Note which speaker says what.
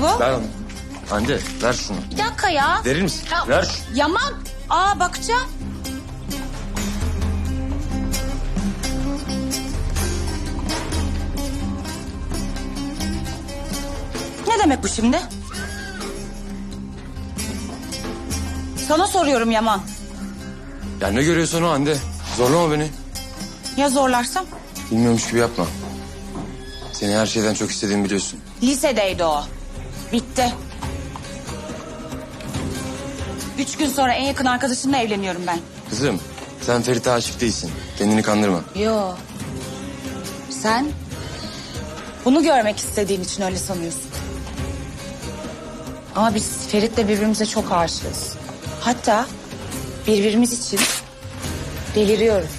Speaker 1: Bu?
Speaker 2: Ver onu. Hande ver şunu.
Speaker 1: Bir dakika ya.
Speaker 2: Verir misin?
Speaker 1: Ya-
Speaker 2: Ver.
Speaker 1: Yaman. Aa bakacağım. Ne demek bu şimdi? Sana soruyorum Yaman.
Speaker 2: Ya ne görüyorsun o Hande? Zorlama beni.
Speaker 1: Ya zorlarsam?
Speaker 2: Bilmiyormuş gibi yapma. Seni her şeyden çok istediğimi biliyorsun.
Speaker 1: Lisedeydi o. Bitti. Üç gün sonra en yakın arkadaşımla evleniyorum ben.
Speaker 2: Kızım sen Ferit'e aşık değilsin. Kendini kandırma.
Speaker 1: Yo. Sen bunu görmek istediğin için öyle sanıyorsun. Ama biz Ferit'le birbirimize çok aşığız. Hatta birbirimiz için deliriyoruz.